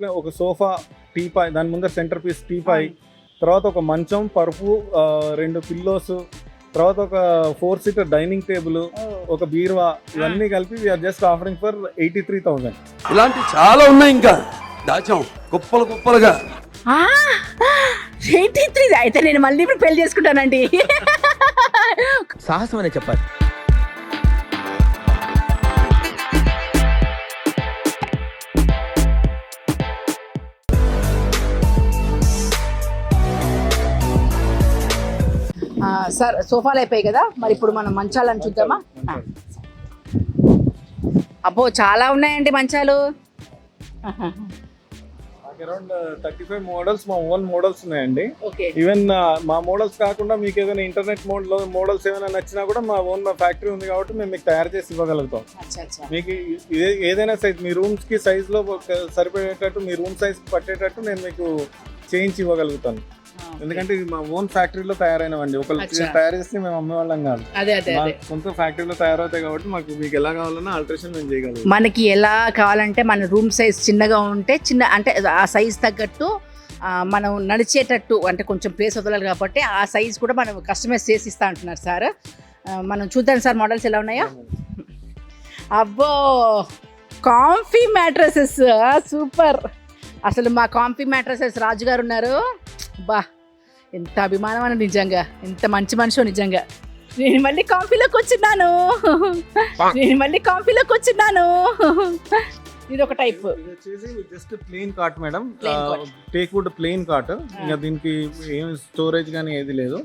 ఒక sofa teapoy దాని ముందర సెంటర్ పీస్ టీపాయ్ తర్వాత ఒక మంచం పరుపు రెండు పిల్లోస్ తర్వాత ఒక ఫోర్ సీటర్ డైనింగ్ టేబుల్ ఒక బీరువా ఇవన్నీ కలిపి we're just offering for eighty three thousand ఇలాంటి చాలా ఉన్నాయి ఇంకా. దాచాం. కుప్పలు కుప్పలుగా. ఎయిటీ త్రీ అయితే నేను మళ్ళీ ఇప్పుడు పెళ్ళి చేసుకుంటానండి. సాహసం అనే చెప్పాలి. సార్ సోఫాలు అయిపోయాయి కదా మరి ఇప్పుడు మనం మంచాలను చూద్దామా. అబ్బో చాలా ఉన్నాయండి మంచాలు. అరౌండ్ థర్టీ ఫైవ్ మోడల్స్ మా ఓన్ మోడల్స్ ఉన్నాయండి. ఓకే. ఈవెన్ మా మోడల్స్ కాకుండా మీకు ఏదైనా ఇంటర్నెట్ మోడ్లో మోడల్స్ ఏమైనా నచ్చినా కూడా మా ఓన్ ఫ్యాక్టరీ ఉంది కాబట్టి మేము మీకు తయారు చేసి ఇవ్వగలుగుతాం. మీకు ఏ- ఏదైనా సైజ్ మీ రూమ్స్కి సైజ్లో ఒక సరిపోయేటట్టు మీ రూమ్ సైజ్ పట్టేటట్టు నేను మీకు చేయించి ఇవ్వగలుగుతాను. ఎందుకంటే ఇది మా ఓన్ ఫ్యాక్టరీలో తయారైనవండి. ఒకళ్ళు. తయారు చేస్తే మేము అమ్మేవాళ్ళం కాదు. అదే అదే సొంత ఫ్యాక్టరీలో తయారవుతాయి కాబట్టి మాకు మీకు ఎలా కావాలన్నా ఆల్టరేషన్ మేము చేయగలుగుతాం. మనకి ఎలా కావాలంటే మన రూమ్ సైజ్ చిన్నగా ఉంటే చిన్న అంటే ఆ సైజ్ తగ్గట్టు మనం నడిచేటట్టు అంటే కొంచెం ప్లేస్ వదలాలి కాబట్టి ఆ సైజ్ కూడా మనం కస్టమైజ్ చేసి ఇస్తా అంటున్నారు సార్. మనం చూద్దాం సార్ మోడల్స్ ఎలా ఉన్నాయో. అబ్బో కాంఫీ మ్యాట్రసెస్ సూపర్ అసలు మా కాంఫీ మ్యాట్రసెస్ రాజు గారు ఉన్నారు. బా ఎంత అభిమానం అని నిజంగా ఎంత మంచి మనిషి నిజంగా. నేను మళ్ళీ కాంఫీలోకి వచ్చిన్నాను. నేను మళ్ళీ కాంఫీలోకి వచ్చిన్నాను. ఇది ఒక type. Just plain cot madam. Teak wood plain cot ఇంకా దీనికి ఏం స్టోరేజ్ కానీ ఏది లేదు.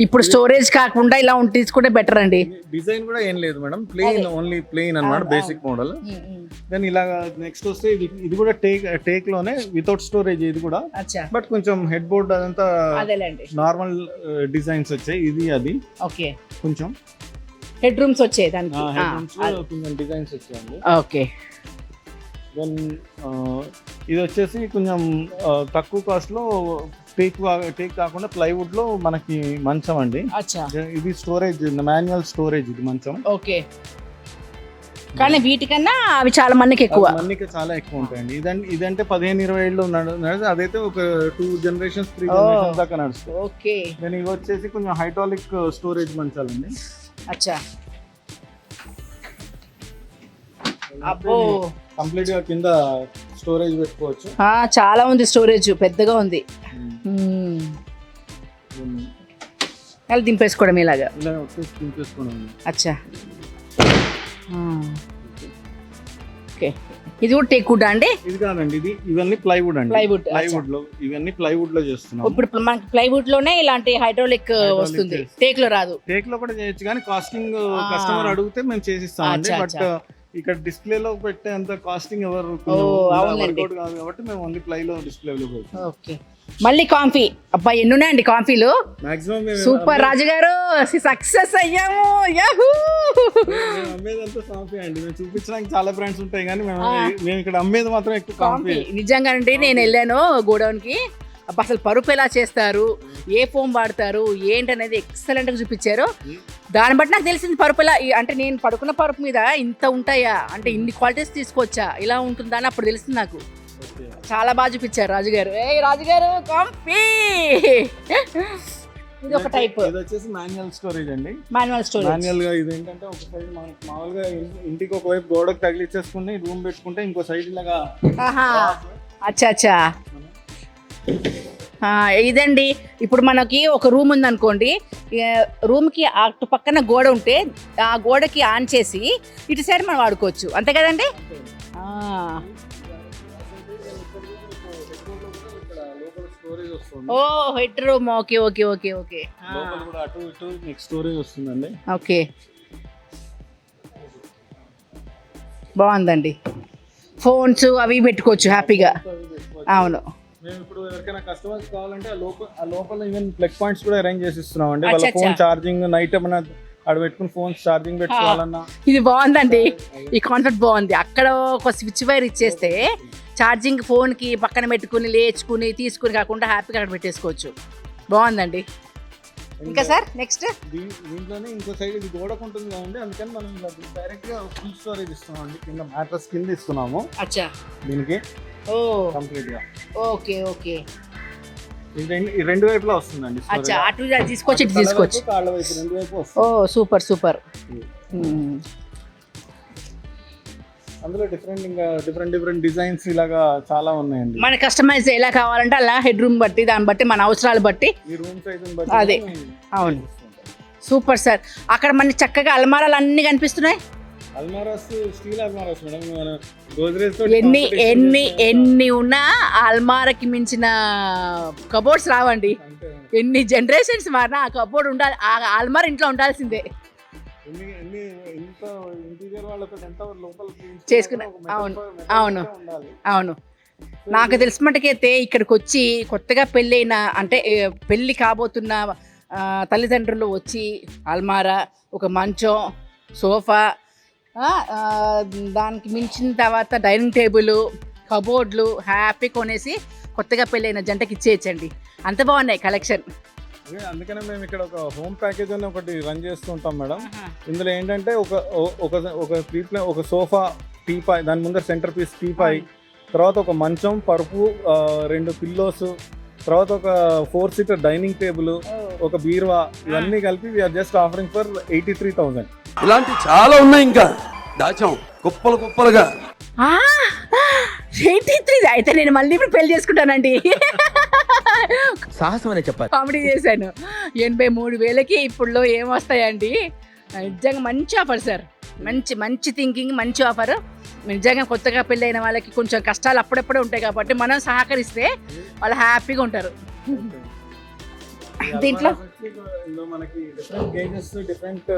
ఇప్పుడు స్టోరేజ్ కాకుండా ఇలా ఉండి తీసుకుంటే బెటర్ అండి. డిజైన్ కూడా ఏం లేదు మేడం. ప్లెయిన్ ఓన్లీ ప్లెయిన్ అన్నమాట బేసిక్ మోడల్ దెన్ ఇలా నెక్స్ట్ వస్తే ఇది ఇది కూడా టేక్ టేక్లోనే వితౌట్ స్టోరేజ్ ఇది కూడా. బట్ కొంచెం హెడ్ బోర్డ్ అదంతా నార్మల్ డిజైన్స్ వచ్చాయి. ఇది అది. ఓకే. కొంచెం. హెడ్ రూమ్స్ వచ్చాయి దానికి. హెడ్ రూమ్స్ కొంచెం డిజైన్స్ వచ్చాయండి. ఓకే. దెన్ ఇది వచ్చేసి కొంచెం ఆ, తక్కువ కాస్ట్లో టేక్ టేక్ కాకుండా ప్లైవుడ్లో మనకి మంచం అండి. ఇది స్టోరేజ్ మాన్యువల్ స్టోరేజ్ ఇది మంచం. ఓకే. కానీ వీటికన్నా అవి చాలా మందికి ఎక్కువ. మన్నిక చాలా ఎక్కువ ఉంటాయండి. ఇదంటే ఇదంటే పదిహేను ఇరవై ఏళ్ళు నడు నడు- అదైతే ఒక టూ జనరేషన్స్ త్రీ. జనరేషన్స్ దాకా నడుస్తుంది ఓకే. దెన్ ఇవి వచ్చేసి కొంచెం హైడ్రాలిక్ స్టోరేజ్ మంచాలండి. అచ్చా. అబ్బో. కంప్లీట్గా కింద స్టోరేజ్ పెట్టుకోవచ్చు. ఆ, చాలా ఉంది స్టోరేజ్ పెద్దగా ఉంది. మ్మ్. అలా దింపేసుకోవడం ఇలాగా? అచ్చా. ఓకే. ఇది కూడా టేక్ వుడ్ అండి? ఇది కాదండి ఇది ఇవన్నీ ప్లైవుడ్ అండి. Plywood, ప్లైవుడ్లో ఇవన్నీ ప్లైవుడ్లో చేస్తున్నాం ఇప్పుడు మనకి ప్లైవుడ్లోనే ఇలాంటి హైడ్రాలిక్ Hydraulic వస్తుంది. టేక్లో రాదు. టేక్లో కూడా చేయొచ్చు కానీ కాస్టింగ్. కస్టమర్ అడిగితే మేము చేసిస్తాం అండి బట్ ఇక్కడ డిస్ప్లే లో పెట్టే అంత కాస్టింగ్ ఎవరు. వర్కౌట్ కాదు కాబట్టి మేము ఓన్లీ ప్లై లో డిస్ప్లే లో పెడతాం. ఓకే. మళ్ళీ కాఫీ. అబ్బా ఎన్ని ఉన్నాయండి కాఫీలు మాక్సిమం సూపర్. రాజు గారు సక్సెస్ అయ్యాము. యాహూ! అమ్మేదంతా కాఫీ అండి. మేము చూపించడానికి చాలా బ్రాండ్స్ ఉంటాయి కానీ మేము ఇక్కడ అమ్మేది మాత్రం ఎక్కువ కాఫీ. కాఫీ. నిజంగానండి నేను వెళ్ళాను గోడౌన్కి అసలు పరుపు ఎలా చేస్తారు? ఏ ఫోమ్ వాడతారు? ఏంటనేది ఎక్సలెంట్గా చూపించారు. దాన్ని బట్టి నాకు తెలిసింది పరుపు ఎలా అంటే నేను పడుకున్న పరుపు మీద ఇంత ఉంటాయా? అంటే ఇన్ని క్వాలిటీస్ తీసుకోవచ్చా? ఇలా ఉంటుందా అని అప్పుడు తెలిసింది నాకు. చాలా బాగా చూపించారు రాజుగారు. ఏ రాజుగారు కాఫీ ఇది ఒక టైప్ ఇది వచ్చేసి మాన్యువల్ స్టోరేజ్ అండి. మాన్యువల్ స్టోరేజ్ మాన్యువల్గా ఇది ఏంటంటే ఒక సైడ్ మనకి మామూలుగా ఇంటికి ఒకవైపు గోడకు తగిలిచ్చేసుకుని రూమ్ పెట్టుకుంటే ఇంకో సైడ్ ఇలాగా ఆహా. అచ్చా అచ్చా. ఇదండి. ఇప్పుడు మనకి ఒక రూమ్ ఉందనుకోండి. రూమ్కి అటు పక్కన గోడ ఉంటే ఆ గోడకి ఆన్ చేసి ఇటు సైడ్ మనం వాడుకోవచ్చు. అంతే కదండి? ఓ head room. Okay okay okay okay. అటు ఇటు మీకు స్టోరేజ్ వస్తుందండి. ఓకే. బాగుందండి. ఫోన్స్ అవి పెట్టుకోవచ్చు హ్యాపీగా. అవును. మేము ఇప్పుడు ఎవరికైనా కస్టమర్స్ కావాలంటే ఆ లోపల ఆ లోపల ఈవెన్ ప్లగ్ పాయింట్స్ కూడా అరేంజ్ చేసి ఇస్తున్నాం అండి. వాళ్ళ ఫోన్. ఛార్జింగ్ నైట్ ఏమైనా ఆడ పెట్టుకుని ఫోన్ ఛార్జింగ్ పెట్టుకోవాలన్నా. ఇది బాగుందండి. ఈ కాన్సెప్ట్ బాగుంది. అక్కడ ఒక స్విచ్ వైర్ ఇచ్చేస్తే ఛార్జింగ్ ఫోన్కి పక్కన పెట్టుకుని లేచుకుని తీసుకుని కాకుండా హ్యాపీగా అక్కడ పెట్టేసుకోవచ్చు. బాగుందండి. ఇంకా సార్ నెక్స్ట్ దీంట్లోనే ఇంకో సైడ్ ఇది గోడకు ఉంటుంది కదండి. అందుకని మనం డైరెక్ట్గా ఫుల్ స్టోరేజ్ ఇస్తున్నాం అండి. కింద మ్యాట్రస్ కింద ఇస్తున్నాము అచ్చా. దీనికి ఓ. కంప్లీట్గా ఓకే ఓకే. ఇది రెండు- వైపులా వస్తుందండి అచ్చా అటు తీసుకొచ్చి ఇటు తీసుకొచ్చి. కాళ్ళ వైపు రెండు వైపు ఓ సూపర్ సూపర్. అందులో డిఫరెంట్ ఇంకా డిఫరెంట్ డిఫరెంట్ డిజైన్స్ ఇలాగా చాలా ఉన్నాయండి. మన కస్టమైజ్ ఎలా కావాలంటే అలా హెడ్ రూమ్ బట్టి దాన్ని బట్టి మన అవసరాలు బట్టి. ఈ రూమ్ సైజ్ అదే. అవును. Super sir. అక్కడ మన చక్కగా అల్మారాలు అన్ని కనిపిస్తున్నాయి? అల్మారాస్ స్టీల్ అల్మారాస్ మేడం మన గోద్రేజ్తో ఎన్ని ఎన్ని ఎన్ని ఉన్నా అల్మారాకి మించిన కబోర్డ్స్ రావండి. ఎన్ని జనరేషన్స్ మారినా ఆ కబోర్డ్ ఉండాలి ఆ అల్మార్ ఇంట్లో ఉండాల్సిందే. చేసుకున్న- అవును, అవును. అవును. నాకు తెలిసిన మటుకైతే ఇక్కడికి వచ్చి కొత్తగా పెళ్ళైన అంటే పెళ్ళి కాబోతున్న తల్లిదండ్రులు వచ్చి అల్మారా ఒక మంచం సోఫా దానికి మించిన తర్వాత డైనింగ్ టేబుల్ కబోర్డ్లు హ్యాపీ కొనేసి కొత్తగా పెళ్ళైన జంటకి ఇచ్చేయచ్చండి. అంత బాగున్నాయి కలెక్షన్. అదే అందుకనే మేము ఇక్కడ ఒక హోమ్ ప్యాకేజ్ అని ఒకటి రన్ చేస్తూ ఉంటాం మేడం. ఇందులో ఏంటంటే ఒక ఒక ఒక ప్లే ఒక సోఫా టీపాయ్ దాని ముందర సెంటర్ పీస్ టీపాయ్ తర్వాత ఒక మంచం పరుపు రెండు పిల్లోస్ తర్వాత ఒక ఫోర్ సీటర్ డైనింగ్ టేబుల్ ఒక బీరువా ఇవన్నీ కలిపి we're just offering for eighty three thousand ఇలాంటి చాలా ఉన్నాయి ఇంకా. దాచాం. కుప్పలు కుప్పలుగా. ఎయిటీ త్రీ అయితే నేను మళ్ళీ ఇప్పుడు పెళ్ళి చేసుకుంటానండి. సాహసం అనే చెప్పాలి. కామెడీ చేశాను. ఎనభై మూడు వేలకి ఇప్పుడులో ఏం వస్తాయండి నిజంగా మంచి ఆఫర్ సార్. మంచి మంచి థింకింగ్ మంచి ఆఫర్. నిజంగా కొత్తగా పెళ్ళైన వాళ్ళకి కొంచెం కష్టాలు అప్పుడప్పుడే ఉంటాయి కాబట్టి మనం సహకరిస్తే వాళ్ళు హ్యాపీగా ఉంటారు. దీంట్లో? ఇందులో మనకి డిఫరెంట్ గేజెస్ డిఫరెంట్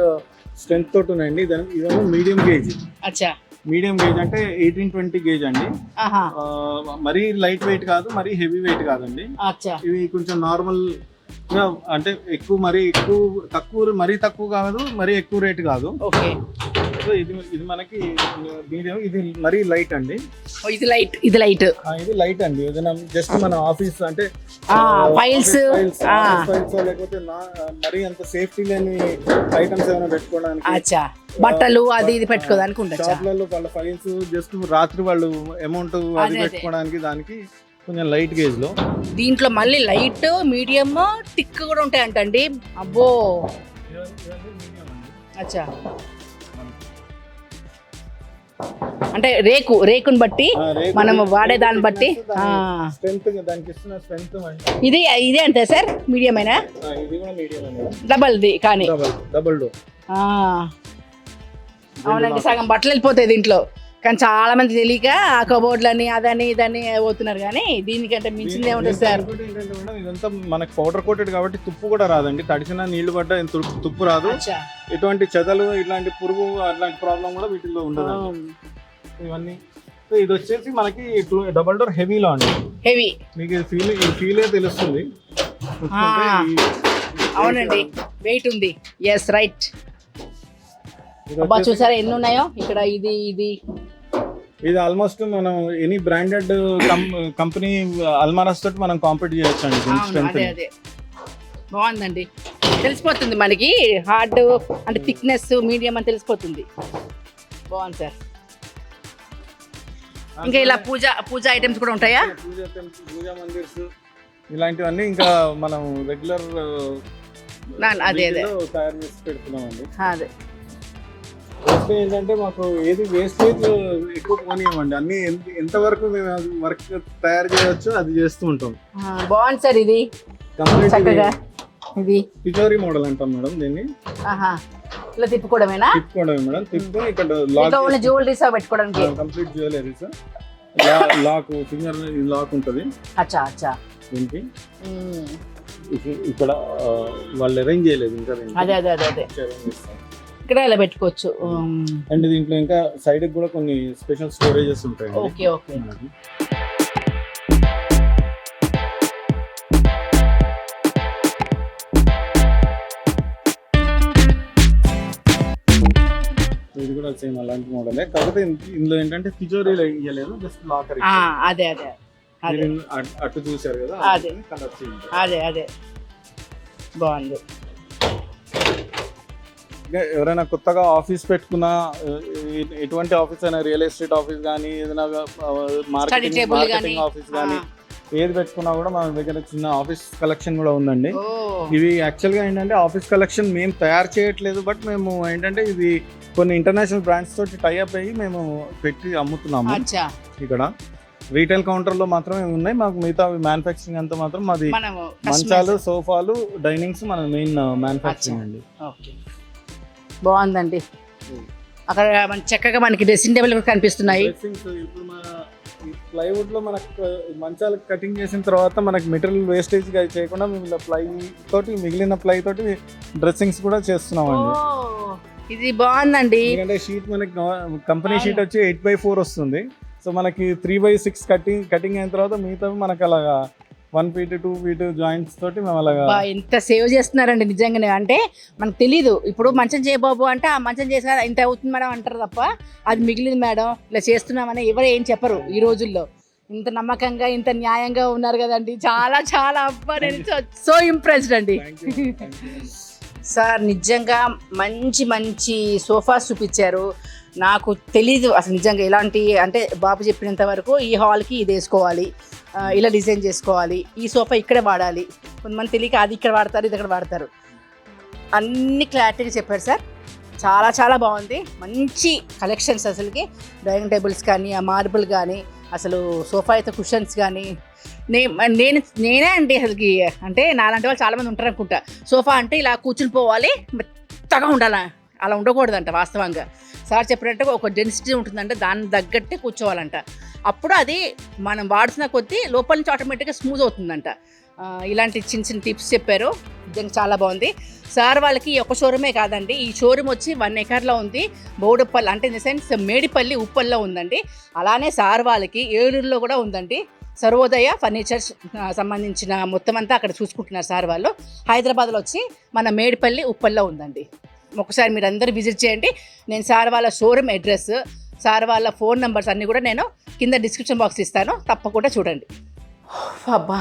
స్ట్రెంత్ తోటి ఉన్నాయండి. ఇదేమో మీడియం గేజ్ అచ్చా. మీడియం గేజ్ అంటే ఎయిటీన్ ట్వంటీ గేజ్ అండి. మరీ లైట్ వెయిట్ కాదు మరీ హెవీ వెయిట్ కాదండి. ఇవి కొంచెం నార్మల్ అంటే ఎక్కువ మరీ ఎక్కువ తక్కువ మరీ తక్కువ కాదు మరీ ఎక్కువ రేట్ కాదు. ఓకే. సో ఇది ఇది మనకి మీడియం ఇది మరీ లైట్ అండి. ఇది లైట్ ఇది లైట్ ఇది లైట్ అండి. ఇది జస్ట్ మన ఆఫీస్ అంటే ఆ. ఫైల్స్ లేకపోతే మరీ అంత సేఫ్టీ లేని ఐటమ్స్ ఏమైనా పెట్టుకోవడానికి అచ్చా. బట్టలు అది ఇది పెట్టుకోదానికి ఉండొచ్చా? షాప్లలో వాళ్ళ ఫైల్స్ జస్ట్ రాత్రి వాళ్ళు అమౌంట్ అది. పెట్టుకోవడానికి దానికి కొంచెం లైట్ గేజ్లో. దీంట్లో మళ్ళీ లైట్ మీడియం థిక్ కూడా ఉంటాయంటండి. అబ్బో. అచ్చా. అంటే రేకు రేకుని బట్టి మనం వాడే దాన్ని బట్టి ఇది ఇదే అంతే సార్? మీడియం అయినా డబల్ది కానీ. అవునండి సగం బట్టలు వెళ్ళిపోతాయి దీంట్లో. కానీ చాలా మంది తెలియక ఆ కబోర్డ్లని అదని ఇదని పోతున్నారు కానీ దీనికంటే మించింది ఏముంటుంది సార్. ఇదంతా మనకి పౌడర్ కోటెడ్ కాబట్టి తుప్పు కూడా రాదండి. తడిసిన నీళ్ళు పడ్డ తుప్పు- రాదు. ఎటువంటి చెదలు ఇట్లాంటి పురుగు అట్లాంటి ప్రాబ్లం కూడా వీటిల్లో ఉండదు ఇవన్నీ. సో ఇది వచ్చేసి మనకి డబల్ డోర్ హెవీలో అండి. హెవీ మీకు ఇది ఫీల్ ఈ ఫీలే తెలుస్తుంది. అవునండి. వెయిట్ ఉంది. ఎస్ రైట్ అబ్బా చూసారా ఎన్ని ఉన్నాయో? ఇక్కడ ఇది ఇది. ఇది ఆల్మోస్ట్ మనం ఎనీ బ్రాండెడ్ కంపెనీ అల్మారాస్ తోటి మనం కాంపీట్ చేయొచ్చు అండి బాగుందండి. తెలిసిపోతుంది మనకి. హార్డ్ అంటే థిక్నెస్ మీడియం అని తెలిసిపోతుంది. బాగుంది సార్. ఇంకా ఇలా పూజ పూజ ఐటమ్స్ కూడా ఉంటాయా? పూజ టెంపుల్ పూజా మందిర్స్ ఇలాంటివన్నీ ఇంకా మనం రెగ్యులర్ అదే అదే. తయారు చేసి పెడుతున్నాం అండి అదే. వేస్ట్ ఏంటంటే మాకు ఏది వేస్టేజ్ ఎక్కువ పోనీయమండి. అన్ని ఎంత- ఎంతవరకు మేము వర్క్ తయారు చేయవచ్చు అది చేస్తూ ఉంటాం. బాగుంది సార్ ఇది. కంప్లీట్ చక్కగా ఇది. పిచోరీ మోడల్ అంటాం మేడం దీన్ని. ఇలా తిప్పుకోవడమేనా? తిప్పుకోవడం మేడం. తిప్పుకొని ఇక్కడ జ్యువెలరీస్ పెట్టుకోవడానికి? Complete jewelleries lock finger lock ఉంటుంది. అచ్చా అచ్చా. దీనికి. ఇక్కడ వాళ్ళు అరేంజ్ చేయలేదు ఇంకా. అదే అదే అదే అదే. ఇక్కడ ఇలా పెట్టుకోవచ్చు? ఉమ్. అండ్ దీంట్లో ఇంకా సైడ్ కూడా కొన్ని స్పెషల్ స్టోరేజెస్ ఉంటాయి ఓకే ఓకే ఇది కూడా సేమ్ అలాంటి మోడలే కాకపోతే ఇందులో ఏంటంటే తిజోరీలో ఇయ్యలేదు జస్ట్ లాకర్ అదే అదే అటు చూశారు కదా అదే. అదే అదే. బాగుంది. ఎవరైనా కొత్తగా ఆఫీస్ పెట్టుకున్నా ఎటువంటి ఆఫీస్ అయినా రియల్ ఎస్టేట్ ఆఫీస్ కానీ ఏదైనా మార్కెటింగ్. మార్కెటింగ్ ఆఫీస్ కానీ ఏది పెట్టుకున్నా కూడా మన దగ్గర చిన్న ఆఫీస్ కలెక్షన్ కూడా ఉందండి. ఇవి యాక్చువల్గా ఏంటంటే ఆఫీస్ కలెక్షన్ మేము తయారు చేయట్లేదు బట్ మేము ఏంటంటే ఇది కొన్ని ఇంటర్నేషనల్ బ్రాండ్స్ తోటి టైఅప్ అయ్యి మేము పెట్టి అమ్ముతున్నాము. ఇక్కడ రీటైల్ కౌంటర్లో మాత్రమే ఉన్నాయి మాకు మిగతా మ్యానుఫ్యాక్చరింగ్ అంతా మాత్రం మాది మంచాలు సోఫాలు డైనింగ్స్ మన మెయిన్ మ్యానుఫ్యాక్చరింగ్ అండి. ఓకే. బాగుందండి. అక్కడ మన చక్కగా మనకి డ్రెస్సింగ్ టేబుల్ కనిపిస్తున్నాయి. ఇప్పుడు మన ప్లైవుడ్లో మనకు మంచాలు కటింగ్ చేసిన తర్వాత మనకి మెటీరియల్ వేస్టేజ్ చేయకుండా మేము ఇలా ప్లై తోటి మిగిలిన ప్లై తోటి డ్రెస్సింగ్స్ కూడా చేస్తున్నామండి. ఓ, ఇది బాగుందండి. ఎందుకంటే షీట్ మనకి కంపెనీ షీట్ వచ్చి ఎయిట్ బై ఫోర్ వస్తుంది. సో మనకి three by six cutting cutting అయిన తర్వాత మిగతా మనకి అలాగా one feet two feet joints తోటి మేము అలాగా ఎంత సేవ్ చేస్తున్నారండి నిజంగానే. అంటే మనకు తెలీదు. ఇప్పుడు మంచం చేయబాబు అంటే ఆ మంచం చేసిన ఇంత అవుతుంది మేడం అంటారు తప్ప అది మిగిలింది మేడం. ఇలా చేస్తున్నామని ఎవరు ఏం చెప్పరు ఈ రోజుల్లో. ఇంత నమ్మకంగా ఇంత న్యాయంగా ఉన్నారు కదండి. చాలా చాలా అబ్బా నేను సో ఇంప్రెస్డ్ అండి. Thank you, thank you. Sir నిజంగా మంచి మంచి సోఫాస్ చూపించారు. నాకు తెలీదు అసలు నిజంగా ఎలాంటి అంటే బాబు చెప్పినంత వరకు ఈ హాల్కి ఇది వేసుకోవాలి. ఇలా డిజైన్ చేసుకోవాలి. ఈ సోఫా ఇక్కడే వాడాలి. కొంతమంది తెలియక అది ఇక్కడ వాడతారు ఇది ఇక్కడ వాడతారు. అన్ని క్లారిటీగా చెప్పారు సార్. చాలా చాలా బాగుంది. మంచి కలెక్షన్స్ అసలుకి. డైనింగ్ టేబుల్స్ కానీ ఆ మార్బుల్ కానీ అసలు సోఫా అయితే కుషన్స్ కానీ. నేను నేను నేనే అండి అసలుకి అంటే నాలాంటి వాళ్ళు చాలామంది ఉంటారు అనుకుంటా సోఫా అంటే ఇలా కూర్చుని పోవాలి మెత్తగా ఉండాలి? అలా ఉండకూడదంట వాస్తవంగా. సార్ చెప్పినట్టు ఒక డెన్సిటీ ఉంటుందంటే దాని తగ్గట్టే కూర్చోవాలంట. అప్పుడు అది మనం వాడుతున్న కొద్దీ లోపల నుంచి ఆటోమేటిక్గా స్మూత్ అవుతుందంట. ఇలాంటి చిన్న చిన్న టిప్స్ చెప్పారు. నిజంగా చాలా బాగుంది. సార్ వాళ్ళకి ఒక షోరూమే కాదండి. ఈ షోరూమ్ వచ్చి వన్ ఎకర్లో ఉంది. బోడుపల్లి అంటే ఇన్ ద సెన్స్ మేడిపల్లి ఉప్పల్లో ఉందండి. అలానే సార్ వాళ్ళకి ఏలూరులో కూడా ఉందండి. సర్వోదయ ఫర్నిచర్స్ సంబంధించిన మొత్తం అంతా అక్కడ చూసుకుంటున్నారు సార్ వాళ్ళు. హైదరాబాద్లో వచ్చి మన మేడిపల్లి ఉప్పల్లో ఉందండి. ఒకసారి మీరు అందరూ విజిట్ చేయండి. నేను సార్ వాళ్ళ షోరూమ్ అడ్రస్ సార్ వాళ్ళ ఫోన్ నెంబర్స్ అన్నీ కూడా నేను కింద డిస్క్రిప్షన్ బాక్స్ ఇస్తాను. తప్పకుండా చూడండి. అబ్బా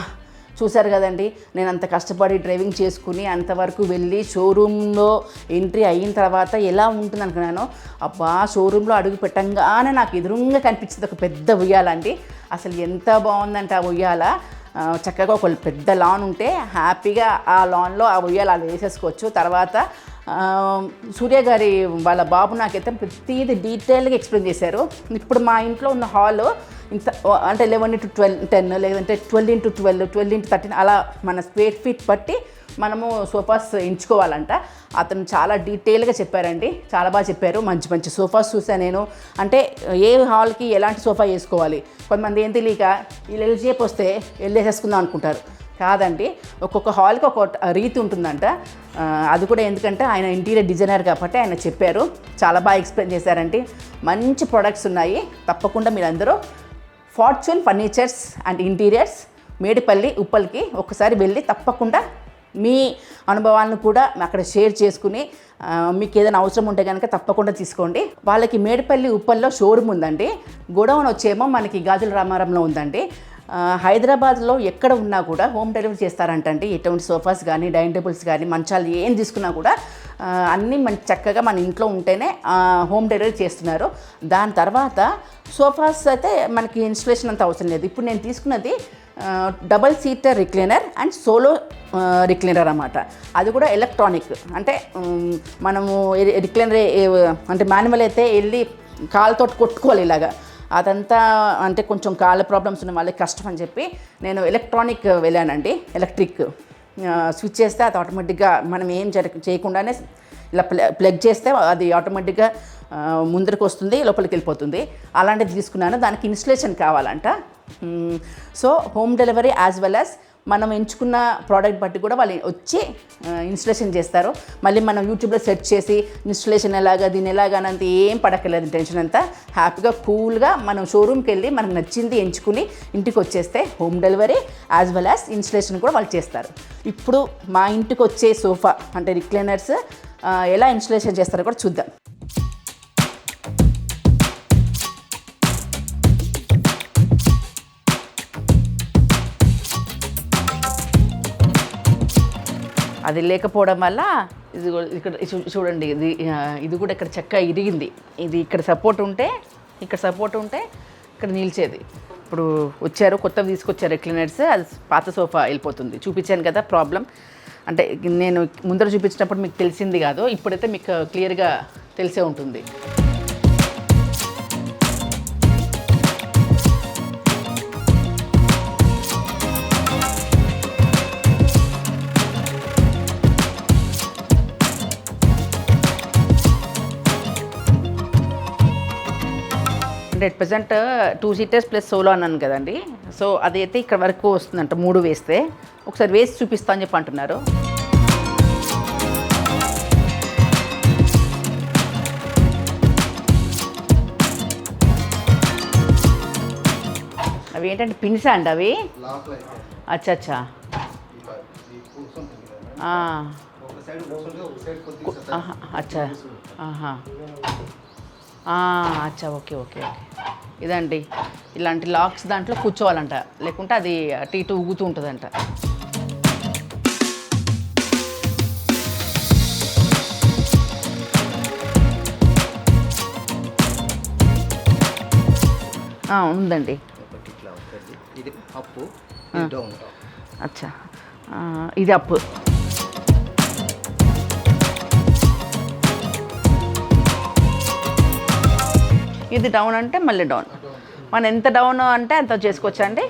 చూశారు కదండి నేను అంత కష్టపడి డ్రైవింగ్ చేసుకుని అంతవరకు వెళ్ళి షోరూంలో ఎంట్రీ అయిన తర్వాత ఎలా ఉంటుంది అనుకున్నాను అబ్బా షోరూంలో అడుగు పెట్టంగానే నాకు ఎదురుగా కనిపించింది ఒక పెద్ద ఉయ్యాలండి అసలు ఎంత బాగుందంటే ఆ ఉయ్యాల. చక్కగా ఒక పెద్ద లాన్ ఉంటే హ్యాపీగా ఆ లాన్లో ఆ ఉయ్యాల అలా వేసేసుకోవచ్చు. తర్వాత సూర్య గారి వాళ్ళ బాబు నాకైతే ప్రతిదీ డీటెయిల్గా ఎక్స్ప్లెయిన్ చేశారు. ఇప్పుడు మా ఇంట్లో ఉన్న హాల్ ఇంత అంటే లెవెన్ ఇంటూ ట్వెల్వ్ టెన్ లేదంటే twelve into twelve twelve into thirteen అలా మన స్క్వేర్ ఫీట్ బట్టి మనము సోఫాస్ ఎంచుకోవాలంట. అతను చాలా డీటెయిల్గా చెప్పారండి. చాలా బాగా చెప్పారు. మంచి మంచి సోఫాస్ చూసాను నేను. అంటే ఏ హాల్కి ఎలాంటి సోఫా వేసుకోవాలి? కొంతమంది ఏం తెలియక వీళ్ళు ఎల్జేపు వస్తే వెళ్ళేసేసుకుందాం అనుకుంటారు. కాదండి. ఒక్కొక్క హాల్కి ఒక్కొక్క రీతి ఉంటుందంట. అది కూడా ఎందుకంటే ఆయన ఇంటీరియర్ డిజైనర్ కాబట్టి ఆయన చెప్పారు. చాలా బాగా ఎక్స్ప్లెయిన్ చేశారండి. మంచి ప్రొడక్ట్స్ ఉన్నాయి. తప్పకుండా మీరందరూ fortune furnitures and interiors Medipally ఉప్పల్కి ఒకసారి వెళ్ళి తప్పకుండా మీ అనుభవాలను కూడా అక్కడ షేర్ చేసుకుని మీకు ఏదైనా అవసరం ఉంటే కనుక తప్పకుండా తీసుకోండి. వాళ్ళకి మేడిపల్లి ఉప్పల్లో షోరూమ్ ఉందండి. గోడౌన్ వచ్చేమో మనకి గాజుల రామారంలో ఉందండి. హైదరాబాద్లో ఎక్కడ ఉన్నా కూడా హోమ్ డెలివరీ చేస్తారంటండి. ఎటువంటి సోఫాస్ కానీ డైనింగ్ టేబుల్స్ కానీ మంచాలు ఏం తీసుకున్నా కూడా అన్నీ మన చక్కగా మన ఇంట్లో ఉంటేనే హోమ్ డెలివరీ చేస్తున్నారు. దాని తర్వాత సోఫాస్ అయితే మనకి ఇన్స్టలేషన్ అంత అవసరం లేదు. ఇప్పుడు నేను తీసుకున్నది double seater recliner and solo recliner అనమాట అది కూడా ఎలక్ట్రానిక్. అంటే మనము రిక్లైనర్ అంటే మాన్యువల్ అయితే వెళ్ళి కాలుతో కొట్టుకోవాలి ఇలాగా. అదంతా అంటే కొంచెం కాళ్ళ ప్రాబ్లమ్స్ ఉన్న వాళ్ళకి కష్టం అని చెప్పి నేను ఎలక్ట్రానిక్ వెళ్ళానండి. ఎలక్ట్రిక్ స్విచ్ చేస్తే అది ఆటోమేటిక్గా మనం ఏం జర చేయకుండానే ఇలా ప్ల ప్లగ్ చేస్తే అది ఆటోమేటిక్గా ముందరకు వస్తుంది లోపలికి వెళ్ళిపోతుంది. అలాంటిది తీసుకున్నాను. దానికి ఇన్స్టలేషన్ కావాలంట. So home delivery as well as మనం ఎంచుకున్న ప్రోడక్ట్ బట్టి కూడా వాళ్ళు వచ్చి ఇన్స్టలేషన్ చేస్తారు. మళ్ళీ మనం యూట్యూబ్లో సెర్చ్ చేసి ఇన్స్టలేషన్ ఎలాగా దీని ఎలాగానంత ఏం పడక్కర్లేదు టెన్షన్ అంతా. హ్యాపీగా కూల్గా మనం షోరూమ్కి వెళ్ళి మనకు నచ్చింది ఎంచుకుని ఇంటికి వచ్చేస్తే home delivery as well as installation కూడా వాళ్ళు చేస్తారు. ఇప్పుడు మా ఇంటికి వచ్చే సోఫా అంటే రిక్లైనర్స్ ఎలా ఇన్స్టలేషన్ చేస్తారో కూడా చూద్దాం. అది లేకపోవడం వల్ల ఇది ఇక్కడ చూ- చూడండి ఇది ఇది కూడా ఇక్కడ చక్కగా ఇరిగింది. ఇది ఇక్కడ సపోర్ట్ ఉంటే ఇక్కడ సపోర్ట్ ఉంటే ఇక్కడ నిలిచేది. ఇప్పుడు వచ్చారు కొత్తవి తీసుకొచ్చారు క్లీనర్స్ అది పాత సోఫా వెళ్ళిపోతుంది. చూపించాను కదా ప్రాబ్లం అంటే నేను ముందర చూపించినప్పుడు మీకు తెలిసింది కాదు ఇప్పుడైతే మీకు క్లియర్గా తెలిసే ఉంటుంది. అంటే at present two seaters plus solo అన్నాను కదండి. సో అదైతే ఇక్కడ వరకు వస్తుందంట మూడు వేస్తే. ఒకసారి వేసి చూపిస్తా అని చెప్పి అంటున్నారు. అవి ఏంటంటే పిన్సా అండి అవి? అచ్చా. అచ్చా అచ్చా ఆహా. అచ్చా ఓకే ఓకే ఓకే. ఇదండి. ఇలాంటి లాక్స్ దాంట్లో కూర్చోవాలంట. లేకుంటే అది అటు ఇటు ఊగుతూ ఉంటుందంట. ఉందండి. ఇది అప్పు. అచ్చా. ఇది అప్పు. ఇది డౌన్ అంటే మళ్ళీ డౌన్ మనం ఎంత డౌన్ అంటే అంత చేసుకోవచ్చా అండి?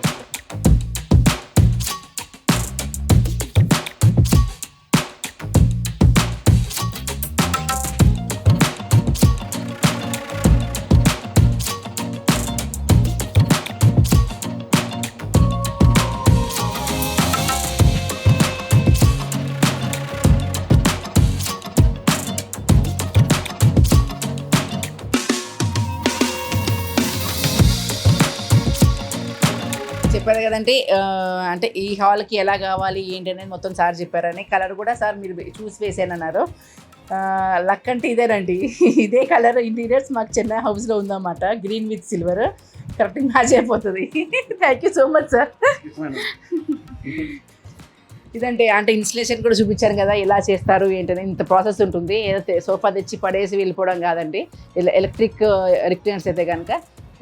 కదంటే అంటే ఈ హాల్కి ఎలా కావాలి ఏంటి అనేది మొత్తం సార్ చెప్పారని కలర్ కూడా సార్ మీరు చూసి వేసానన్నారు లక్ అంటే ఇదేనండి. ఇదే కలర్ ఇంటీరియర్స్ మాకు చిన్న హౌస్లో ఉందన్నమాట. Green with silver. Correct match అయిపోతుంది. Thank you so much sir. ఇదంటే అంటే ఇన్స్టలేషన్ కూడా చూపించాను కదా ఎలా చేస్తారు ఏంటని ఇంత ప్రాసెస్ ఉంటుంది. ఏదో సోఫా తెచ్చి పడేసి వెళ్ళిపోవడం కాదండి. ఎలక్ట్రిక్ రిక్లైనర్స్ అయితే కనుక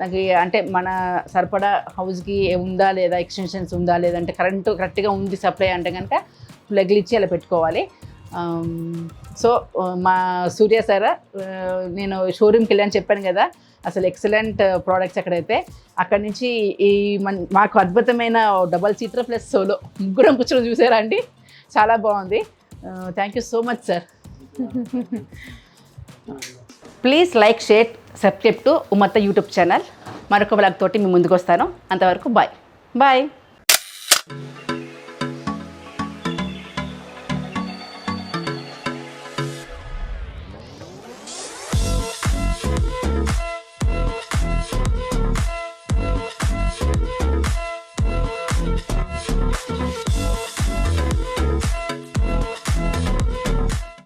నాకు అంటే మన సరిపడా హౌస్కి ఉందా లేదా ఎక్స్టెన్షన్స్ ఉందా లేదంటే కరెంటు కరెక్ట్గా ఉంది సప్లై అంటే కనుక ప్లగ్లు ఇచ్చి అలా పెట్టుకోవాలి. సో మా సూర్య సార్ నేను షోరూమ్కి వెళ్ళాను చెప్పాను కదా అసలు ఎక్సలెంట్ ప్రోడక్ట్స్ ఎక్కడైతే అక్కడి నుంచి ఈ మన మాకు అద్భుతమైన డబల్ సీటర్ ప్లస్ సోలో ముగ్గురం కూర్చొని చూసారా అండి? చాలా బాగుంది. Thank you so much sir. Please like share subscribe to Umatta YouTube channel మరొక బ్లాగ్ తోటి మీ ముందుకు వస్తాను. అంతవరకు బాయ్ బాయ్